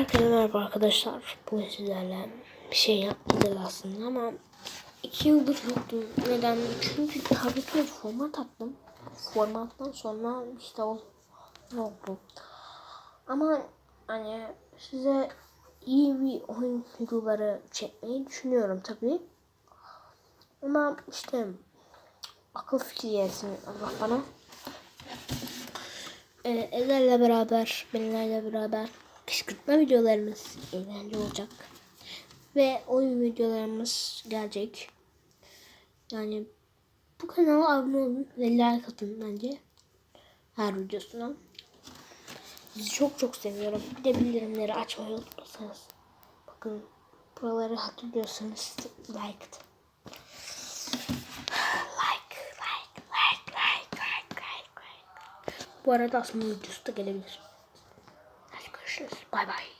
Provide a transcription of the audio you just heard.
Herkese merhaba arkadaşlar. Bugün sizlerle bir şey yapmayacağız aslında ama iki yıldır yoktum. Neden? Çünkü tablete format attım. Formattan sonra işte o oldu. Ama hani size iyi bir oyun videoları çekmeyi düşünüyorum tabii. Ama işte akıl fikri gelsin Allah bana. Ee, Ezer'le beraber, benimlerle beraber kışkırtma videolarımız eğlenceli olacak. Ve oyun videolarımız gelecek. Yani bu kanala abone olun ve like atın bence. Her videosuna. Sizi çok çok seviyorum. Bir de bildirimleri açmayı unutmasanız. Bakın buraları hatırlıyorsanız like atın. Like, like, like, like, like, like, like. Bu arada aslında videosu da gelebilir. 是，拜拜。